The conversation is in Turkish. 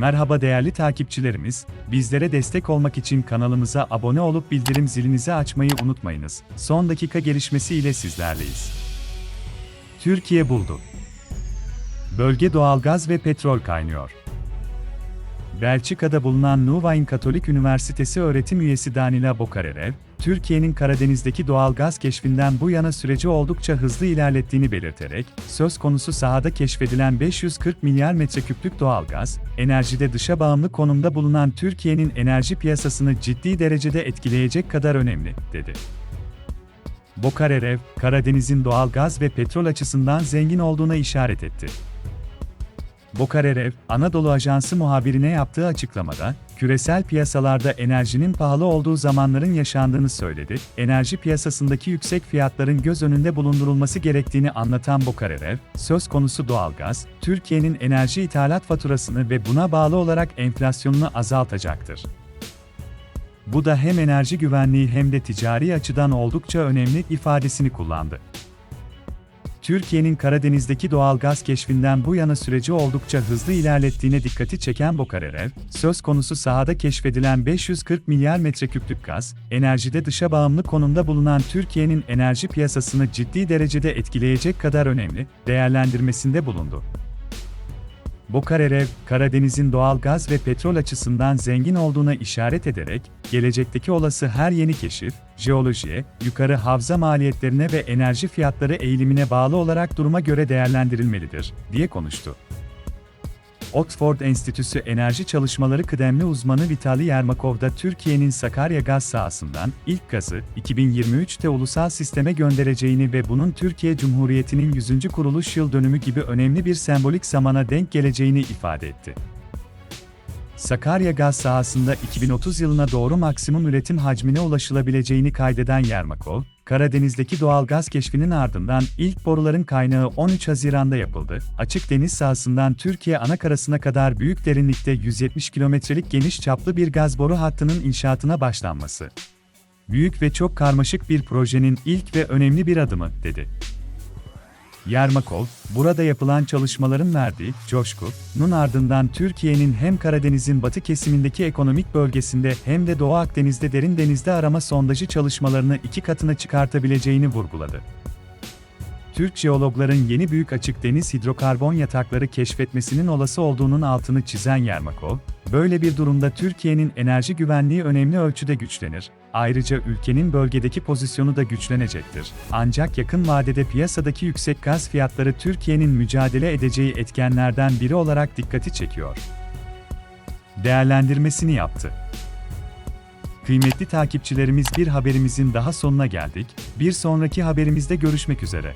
Merhaba değerli takipçilerimiz, bizlere destek olmak için kanalımıza abone olup bildirim zilinizi açmayı unutmayınız. Son dakika gelişmesi ile sizlerleyiz. Türkiye buldu. Bölge doğalgaz ve petrol kaynıyor. Belçika'da bulunan Nuvayn Katolik Üniversitesi öğretim üyesi Danila Bokarerev, Türkiye'nin Karadeniz'deki doğal gaz keşfinden bu yana süreci oldukça hızlı ilerlettiğini belirterek, söz konusu sahada keşfedilen 540 milyar metreküplük doğal gaz, enerjide dışa bağımlı konumda bulunan Türkiye'nin enerji piyasasını ciddi derecede etkileyecek kadar önemli, dedi. Bokarerev, Karadeniz'in doğal gaz ve petrol açısından zengin olduğuna işaret etti. Bokarerev, Anadolu Ajansı muhabirine yaptığı açıklamada, küresel piyasalarda enerjinin pahalı olduğu zamanların yaşandığını söyledi. Enerji piyasasındaki yüksek fiyatların göz önünde bulundurulması gerektiğini anlatan Bokarerev, söz konusu doğalgaz, Türkiye'nin enerji ithalat faturasını ve buna bağlı olarak enflasyonunu azaltacaktır. Bu da hem enerji güvenliği hem de ticari açıdan oldukça önemli ifadesini kullandı. Türkiye'nin Karadeniz'deki doğal gaz keşfinden bu yana süreci oldukça hızlı ilerlettiğine dikkati çeken Bokarerev, söz konusu sahada keşfedilen 540 milyar metreküplük gaz, enerjide dışa bağımlı konumda bulunan Türkiye'nin enerji piyasasını ciddi derecede etkileyecek kadar önemli, değerlendirmesinde bulundu. Bokarerev, Karadeniz'in doğal gaz ve petrol açısından zengin olduğuna işaret ederek, gelecekteki olası her yeni keşif, jeolojiye, yukarı havza maliyetlerine ve enerji fiyatları eğilimine bağlı olarak duruma göre değerlendirilmelidir, diye konuştu. Oxford Enstitüsü Enerji Çalışmaları kıdemli uzmanı Vitali Yermakov da Türkiye'nin Sakarya gaz sahasından ilk gazı 2023'te ulusal sisteme göndereceğini ve bunun Türkiye Cumhuriyeti'nin 100. kuruluş yıl dönümü gibi önemli bir sembolik zamana denk geleceğini ifade etti. Sakarya gaz sahasında 2030 yılına doğru maksimum üretim hacmine ulaşılabileceğini kaydeden Yermakov, Karadeniz'deki doğal gaz keşfinin ardından ilk boruların kaynağı 13 Haziran'da yapıldı. Açık deniz sahasından Türkiye anakarasına kadar büyük derinlikte 170 kilometrelik geniş çaplı bir gaz boru hattının inşaatına başlanması. Büyük ve çok karmaşık bir projenin ilk ve önemli bir adımı, dedi. Yermakov, burada yapılan çalışmaların verdiği coşkunun ardından Türkiye'nin hem Karadeniz'in batı kesimindeki ekonomik bölgesinde hem de Doğu Akdeniz'de derin denizde arama sondajı çalışmalarını iki katına çıkartabileceğini vurguladı. Türk jeologların yeni büyük açık deniz hidrokarbon yatakları keşfetmesinin olası olduğunun altını çizen Yermakov, böyle bir durumda Türkiye'nin enerji güvenliği önemli ölçüde güçlenir, ayrıca ülkenin bölgedeki pozisyonu da güçlenecektir. Ancak yakın vadede piyasadaki yüksek gaz fiyatları Türkiye'nin mücadele edeceği etkenlerden biri olarak dikkati çekiyor. Değerlendirmesini yaptı. Kıymetli takipçilerimiz bir haberimizin daha sonuna geldik. Bir sonraki haberimizde görüşmek üzere.